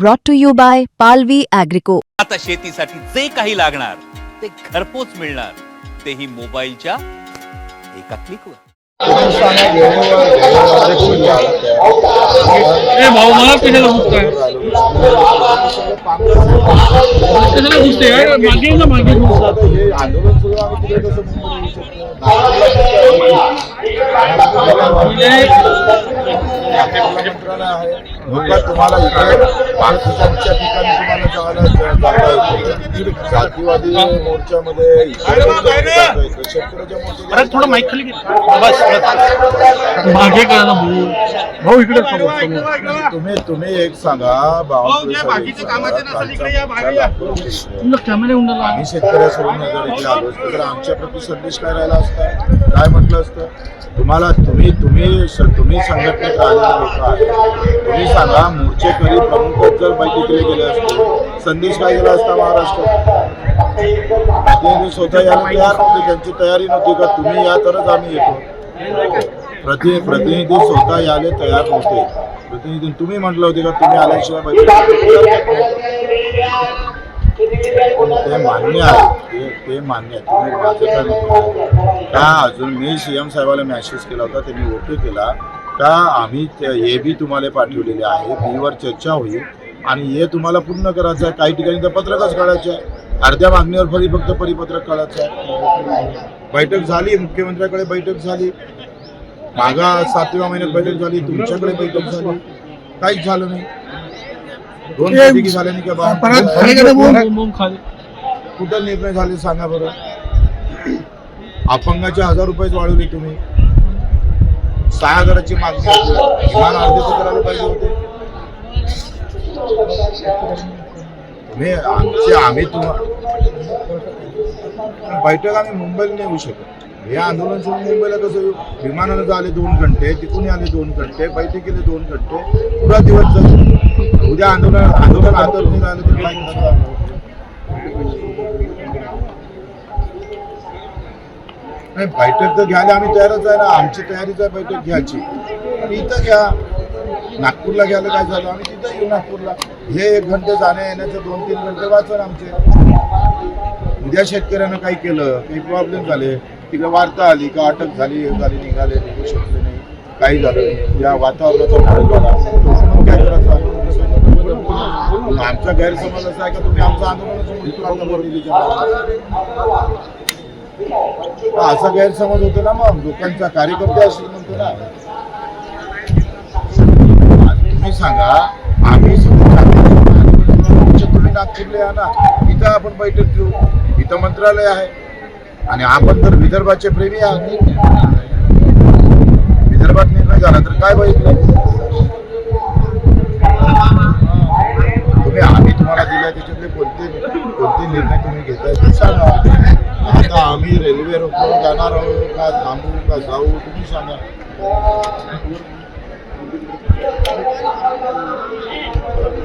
brought to you by Palvi Agrico. आता शेतीसाठी जे काही लागणार ते घरपोच मिळणार. तेही मोबाईलच्या एका क्लिकवर ए भाऊ मला कशाला घुसताय कशाला घुसते काय मागे ये ना मागे घुस. तुम्हाला इकडे पाकिस्तानच्या ठिकाणी तुम्हाला जायला जाता जातीवादी मोर्चामध्ये इकडे. शेतकऱ्याच्या थोडं माईक खाली. बस. मागे करा भाऊ. तुम्ही तुम्ही एक सांगा आम्ही शेतकऱ्यासोबत जर इथे आलो असतो तर आमच्या प्रति संदेश काय राहिला असता? काय म्हटलं असतं? तुम्हाला तुम्ही तुम्ही तुम्ही संघटनेत राहिलेले लोक आहे तुम्ही सांगा मोर्चेकरी प्रमुख जर बैठकीला गेले असते संदेश काय गेला असता महाराष्ट्रात प्रतिनिधी स्वतः यायला तयार नव्हते त्यांची तयारी नव्हती का तुम्ही या तरच आम्ही येतो. प्रति प्रतिनिधी स्वतः यायला तयार नव्हते. प्रतिनिधी तुम्ही म्हटलं होते का तुम्ही आल्याशिवाय ते मान्य आहे. ते मान्य आहे. तुम्ही माझं काय म्हणतो का अजून मी सी एम साहेबाला मॅसेज केला होता त्यांनी ओके केला. का आम्ही हे बी तुम्हाला पाठवलेले आहे. बीवर चर्चा होईल. आणि हे तुम्हाला पूर्ण करायचं आहे. काही ठिकाणी तर पत्रकच काढायचं आहे. अर्ध्या मागणीवर फरी फक्त परिपत्रक काढायचं आहे. बैठक झाली मुख्यमंत्र्याकडे बैठक झाली. मागा सातव्या महिन्यात बैठक झाली तुमच्याकडे बैठक झाली. काहीच झालं नाही. दोन बैठकी झाल्या नाही का कुठं निर्णय झाले सांगा बरं? अपंगाचे हजार रुपये वाढवले तुम्ही. सहा हजाराची मागणी. किमान अर्धे करायला पाहिजे होते? तुम्ही आमचे आम्ही तुम्हाला बैठक आम्ही मुंबईला नाही येऊ शकत. हे आंदोलन सोडून मुंबईला कसं विमानानं आले दोन घंटे तिकडून आले दोन घंटे बैठकीले दोन घंटे पुरा दिवस जातो. उद्या आंदोलन आंदोलन आंदोलन झालं तर काय नाही बैठक तर घ्यायला आम्ही तयारच आहे ना. आमची तयारीच आहे बैठक घ्यायची. इथं घ्या. नागपूरला गेलं काय झालं? आम्ही तिथं येऊ नागपूरला. हे एक घंटे जाण्या येण्याचे दोन तीन घंटे वाचन आमचे. उद्या शेतकऱ्यानं काही केलं? काही प्रॉब्लेम झाले? तिकडे वार्ता आली का? अटक झाली हे झाली निघाले निघू शकले नाही. काही झालं नाही. या वातावरणाचा फरक झाला. काय करायचं आमचा गैरसमज असा आहे का तुम्ही आमचं आंदोलन असं गैरसमज होतो ना मग. लोकांचा कार्यकर्ते असतो म्हणतो ना. तुम्ही सांगा आम्ही तुम्ही नागपूरला या ना? इथं आपण बैठक घेऊ. इथं मंत्रालय आहे. आणि आपण तर विदर्भाचे प्रेमी आहात. विदर्भात निर्णय झाला तर काय बघितलं तुम्ही आम्ही तुम्हाला दिलाय त्याच्यातले कोणते कोणते निर्णय तुम्ही घेताय ते सांगा. आता आम्ही रेल्वे रोखून जाणार आहोत का थांबू का जाऊ तुम्ही सांगा. Thank you.